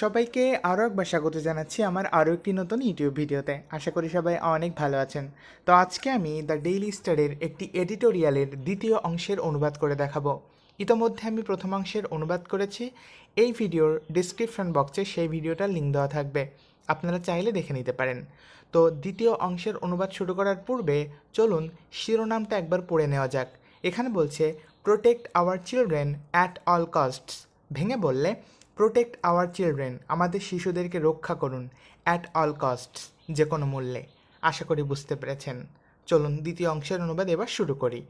সবাইকে আরও একবার স্বাগত জানাচ্ছি আমার আরও একটি নতুন ইউটিউব ভিডিওতে। আশা করি সবাই অনেক ভালো আছেন। তো আজকে আমি দ্য ডেইলি স্টারের একটি এডিটোরিয়ালের দ্বিতীয় অংশের অনুবাদ করে দেখাবো। ইতোমধ্যে আমি প্রথম অংশের অনুবাদ করেছি। এই ভিডিওর ডিসক্রিপশন বক্সে সেই ভিডিওটার লিঙ্ক দেওয়া থাকবে। আপনারা চাইলে দেখে নিতে পারেন। তো দ্বিতীয় অংশের অনুবাদ শুরু করার পূর্বে চলুন শিরোনামটা একবার পড়ে নেওয়া যাক। এখানে বলছে protect our children at all costs ভেঙে বললে প্রোটেক্ট আওয়ার চিলড্রেন আমাদের শিশুদেরকে রক্ষা করুন অ্যাট অল কস্টস যে কোনো মূল্যে। আশা করি বুঝতে পেরেছেন। চলুন দ্বিতীয় অংশের অনুবাদ এবার শুরু করি।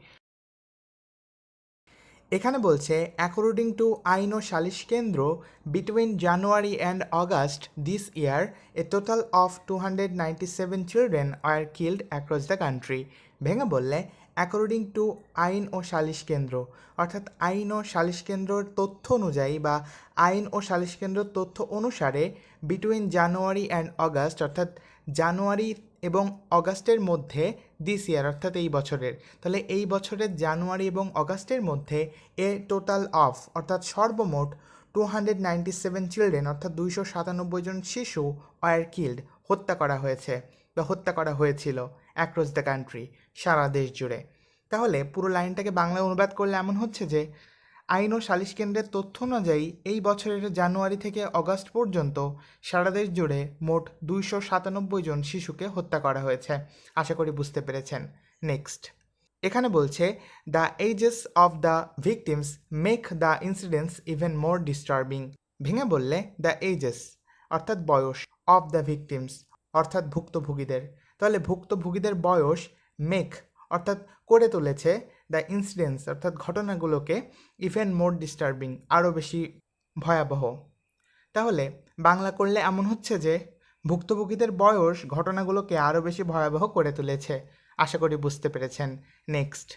এখানে বলছে according to Ain o Salish Kendra between January and August this year a total of two hundred ninety seven children are killed across the country ভেঙে বললে অ্যাকর্ডিং টু আইন ও সালিশ কেন্দ্র। অর্থাৎ আইন ও সালিশ কেন্দ্রর তথ্য অনুযায়ী বা আইন ও সালিশ কেন্দ্রর তথ্য অনুসারে বিটুইন জানুয়ারি অ্যান্ড অগাস্ট অর্থাৎ জানুয়ারি এবং অগাস্টের মধ্যে দিস ইয়ার অর্থাৎ এই বছরের। তাহলে এই বছরের জানুয়ারি এবং অগাস্টের মধ্যে এ টোটাল অফ অর্থাৎ সর্বমোট two hundred ninety seven children অর্থাৎ দুইশো সাতানব্বই জন শিশু আর কিল্ড হত্যা করা হয়েছে বা হত্যা করা হয়েছিল অ্যাক্রস দ্য কান্ট্রি সারা দেশ জুড়ে। তাহলে পুরো লাইনটাকে বাংলা অনুবাদ করলে এমন হচ্ছে যে, আইন ও সালিশ কেন্দ্রের তথ্য অনুযায়ী এই বছরের জানুয়ারি থেকে অগাস্ট পর্যন্ত সারা দেশ জুড়ে মোট দুইশো সাতানব্বই জন শিশুকে হত্যা করা হয়েছে। আশা করি বুঝতে পেরেছেন। নেক্সট। এখানে বলছে, the ages of the victims make the incidents even more disturbing. ভেঙে বললে, দ্য এজেস, অর্থাৎ বয়স, অফ দ্য ভিকটিমস, অর্থাৎ ভুক্তভোগীদের। তাহলে ভুক্তভোগীদের বয়স, মেক, অর্থাৎ করে তুলেছে দ্য ইনসিডেন্টস অর্থাৎ ঘটনাগুলোকে ইভেন মোর ডিস্টার্বিং আরও বেশি ভয়াবহ। তাহলে বাংলা করলে এমন হচ্ছে যে ভুক্তভোগীদের বয়স ঘটনাগুলোকে আরও বেশি ভয়াবহ করে তুলেছে। আশা করি বুঝতে পেরেছেন। নেক্সট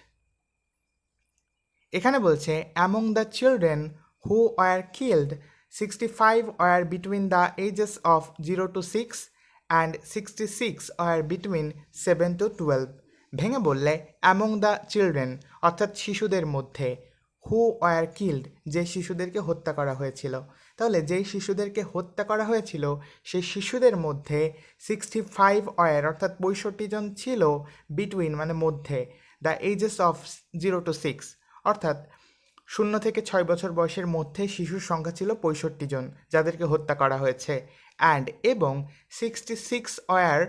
এখানে বলছে among the children who were killed sixty five were between the ages of zero to six and sixty six were between seven to twelve ভেঙে বললে অ্যামং দ্য চিলড্রেন অর্থাৎ শিশুদের মধ্যে। হু ওয়ার কিল্ড যে শিশুদেরকে হত্যা করা হয়েছিল। তাহলে যেই শিশুদেরকে হত্যা করা হয়েছিল, সেই শিশুদের মধ্যে সিক্সটি ফাইভ ওয়ার অর্থাৎ পঁয়ষট্টি জন ছিল বিটুইন মানে মধ্যে the ages of zero to six অর্থাৎ শূন্য থেকে ছয় বছর বয়সের মধ্যে শিশুর সংখ্যা ছিল পঁয়ষট্টি জন, যাদেরকে হত্যা করা হয়েছে। অ্যান্ড এবং সিক্সটি সিক্স ওয়ার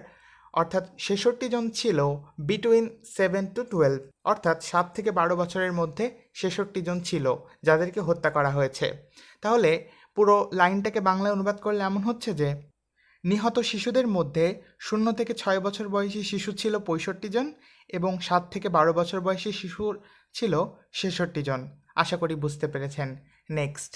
অর্থাৎ ছেষট্টি জন ছিল বিটুইন সেভেন টু টুয়েলভ অর্থাৎ সাত থেকে বারো বছরের মধ্যে ছেষট্টি জন ছিল যাদেরকে হত্যা করা হয়েছে। তাহলে পুরো লাইনটাকে বাংলায় অনুবাদ করলে এমন হচ্ছে যে, নিহত শিশুদের মধ্যে শূন্য থেকে ছয় বছর বয়সী শিশু ছিল পঁয়ষট্টি জন এবং সাত থেকে বারো বছর বয়সী শিশুর ছিল ছেষট্টি জন। আশা করি বুঝতে পেরেছেন। নেক্সট।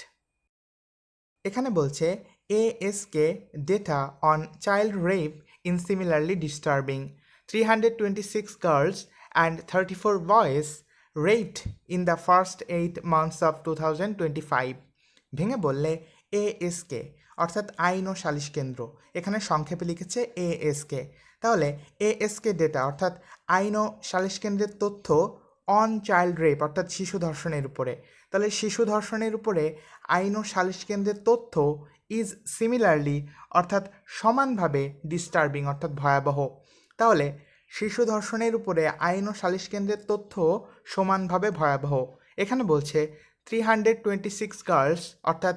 এখানে বলছে ASK data on child rape in similarly disturbing. 326 girls and 34 boys raped in the first eight months of 2025 ভেঙে বললে এএসকে অর্থাৎ আইন ও সালিশ কেন্দ্র। এখানে সংক্ষেপে লিখেছে এএসকে তাহলে এএসকে ডেটা অর্থাৎ আইন ও সালিশ কেন্দ্রের তথ্য অন চাইল্ড রেপ, অর্থাৎ শিশু ধর্ষণের উপরে। তাহলে শিশু ধর্ষণের উপরে আইন ও সালিশ কেন্দ্রের তথ্য ইজ সিমিলারলি অর্থাৎ সমানভাবে ডিস্টার্বিং অর্থাৎ ভয়াবহ। তাহলে শিশু ধর্ষণের উপরে আইন ও সালিশ কেন্দ্রের তথ্য সমানভাবে ভয়াবহ। এখানে বলছে three hundred twenty six girls অর্থাৎ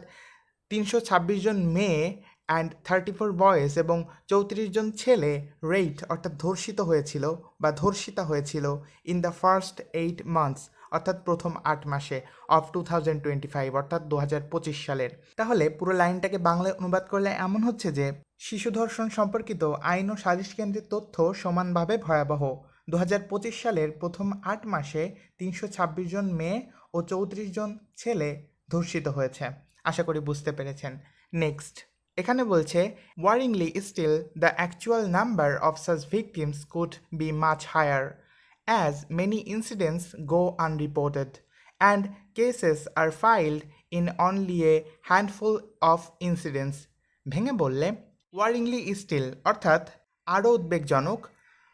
তিনশো ছাব্বিশ জন মেয়ে অ্যান্ড থার্টি ফোর বয়েজ এবং চৌত্রিশ জন ছেলে রেইট অর্থাৎ ধর্ষিত হয়েছিল বা ধর্ষিতা হয়েছিল in the first eight months অর্থাৎ প্রথম আট মাসে of two thousand twenty five অর্থাৎ দু হাজার পঁচিশ সালের। তাহলে পুরো লাইনটাকে বাংলায় অনুবাদ করলে এমন হচ্ছে যে, শিশু ধর্ষণ সম্পর্কিত আইন ও সালিশ কেন্দ্রের তথ্য সমানভাবে ভয়াবহ। দু হাজার পঁচিশ সালের প্রথম আট মাসে তিনশো ছাব্বিশ জন মেয়ে ও চৌত্রিশ জন ছেলে ধর্ষিত হয়েছে। আশা করি বুঝতে পেরেছেন। নেক্সট এখানে বলছে worryingly still the actual number of such victims could be much higher as many incidents go unreported and cases are filed in only a handful of incidents ভেঙে বললে ওয়ারিংলি স্টিল অর্থাৎ আরও উদ্বেগজনক।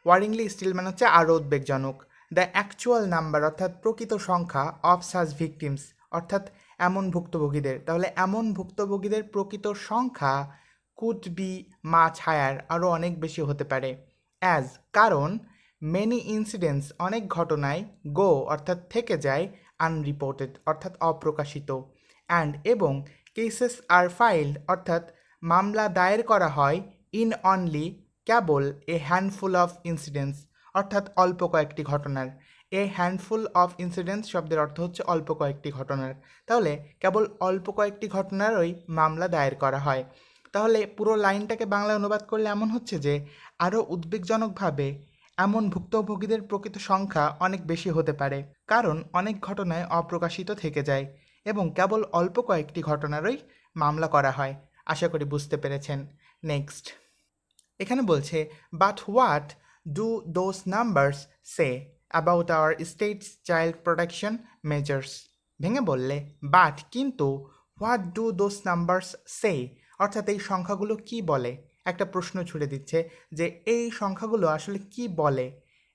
ওয়ারিংলি স্টিল মানে হচ্ছে আরও উদ্বেগজনক। দ্য অ্যাকচুয়াল নাম্বার অর্থাৎ প্রকৃত সংখ্যা অফ সাচ ভিকটিমস অর্থাৎ এমন ভুক্তভোগীদের। তাহলে এমন ভুক্তভোগীদের প্রকৃত সংখ্যা কুড বি মাছ হায়ার আরও অনেক বেশি হতে পারে। অ্যাজ কারণ মেনি ইনসিডেন্টস অনেক ঘটনায় গো অর্থাৎ থেকে যায় আনরিপোর্টেড অর্থাৎ অপ্রকাশিত। অ্যান্ড এবং কেসেস আর ফাইল্ড অর্থাৎ মামলা দায়ের করা হয় ইন অনলি কেবল এ হ্যান্ডফুল অফ ইনসিডেন্টস অর্থাৎ অল্প কয়েকটি ঘটনার। এ হ্যান্ডফুল অফ ইনসিডেন্টস শব্দের অর্থ হচ্ছে অল্প কয়েকটি ঘটনার। তাহলে কেবল অল্প কয়েকটি ঘটনারই মামলা দায়ের করা হয়। তাহলে পুরো লাইনটাকে বাংলায় অনুবাদ করলে এমন হচ্ছে যে, আরও উদ্বেগজনকভাবে এমন ভুক্তভোগীদের প্রকৃত সংখ্যা অনেক বেশি হতে পারে, কারণ অনেক ঘটনায় অপ্রকাশিত থেকে যায় এবং কেবল অল্প কয়েকটি ঘটনারই মামলা করা হয়। আশা করি বুঝতে পেরেছেন। নেক্সট। এখানে বলছে but what do those numbers say about our state's child protection measures ভেঙে বললে, বাট কিন্তু what do those numbers say অর্থাৎ এই সংখ্যাগুলো কি বলে? একটা প্রশ্ন ছুড়ে দিচ্ছে যে এই সংখ্যাগুলো আসলে কি বলে?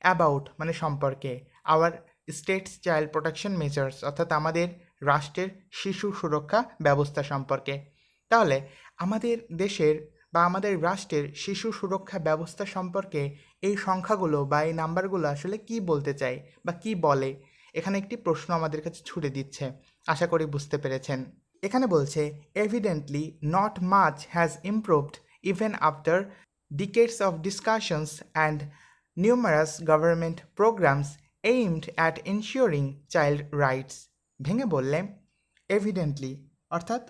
অ্যাবাউট মানে সম্পর্কে। Our state's child protection measures অর্থাৎ আমাদের রাষ্ট্রের শিশু সুরক্ষা ব্যবস্থা সম্পর্কে। তাহলে আমাদের দেশের বা আমাদের রাষ্ট্রের শিশু সুরক্ষা ব্যবস্থা সম্পর্কে এই সংখ্যাগুলো বা এই নাম্বারগুলো আসলে কি বলতে চায় বা কি বলে? এখানে একটি প্রশ্ন আমাদের কাছে ছুড়ে দিচ্ছে। আশা করি বুঝতে পেরেছেন। এখানে বলছে evidently not much has improved even after decades of discussions and numerous government programmes aimed at ensuring child rights ভেঙে বললে এভিডেন্টলি অর্থাৎ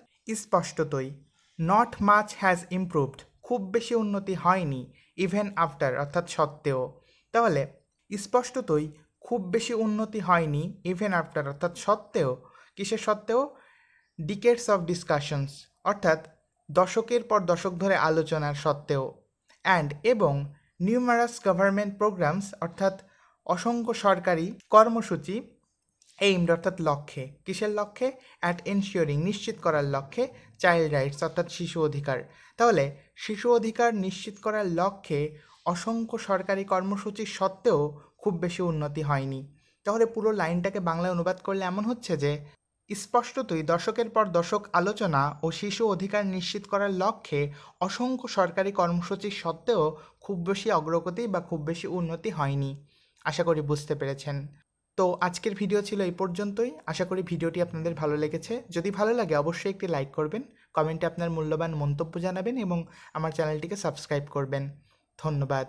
স্পষ্টতই। নট মাচ হ্যাজ ইমপ্রুভড খুব বেশি উন্নতি হয়নি ইভেন আফটার অর্থাৎ সত্ত্বেও। তাহলে, স্পষ্টতই খুব বেশি উন্নতি হয়নি ইভেন আফটার অর্থাৎ সত্ত্বেও। কিসের সত্ত্বেও? ডিকেটস অফ ডিসকাশনস অর্থাৎ দশকের পর দশক ধরে আলোচনার সত্ত্বেও। অ্যান্ড এবং নিউমারাস গভর্নমেন্ট প্রোগ্রামস অর্থাৎ অসংখ্য সরকারি কর্মসূচি এইমড অর্থাৎ লক্ষ্যে। কিসের লক্ষ্যে? অ্যাট এনশিওরিং নিশ্চিত করার লক্ষ্যে। চাইল্ড রাইটস অর্থাৎ শিশু অধিকার। তাহলে, শিশু অধিকার নিশ্চিত করার লক্ষ্যে অসংখ্য সরকারি কর্মসূচি সত্ত্বেও খুব বেশি উন্নতি হয়নি। তাহলে পুরো লাইনটাকে বাংলায় অনুবাদ করলে এমন হচ্ছে যে, স্পষ্টতই দশকের পর দশক আলোচনা ও শিশু অধিকার নিশ্চিত করার লক্ষ্যে অসংখ্য সরকারি কর্মসূচি সত্ত্বেও খুব বেশি অগ্রগতি বা খুব বেশি উন্নতি হয়নি। আশা করি বুঝতে পেরেছেন। তো আজকের ভিডিও ছিল এই পর্যন্তই। আশা করি ভিডিওটি আপনাদের ভালো লেগেছে। যদি ভালো লাগে, অবশ্যই একটি লাইক করবেন কমেন্টে আপনার মূল্যবান মন্তব্য জানাবেন এবং আমার চ্যানেলটিকে সাবস্ক্রাইব করবেন। ধন্যবাদ।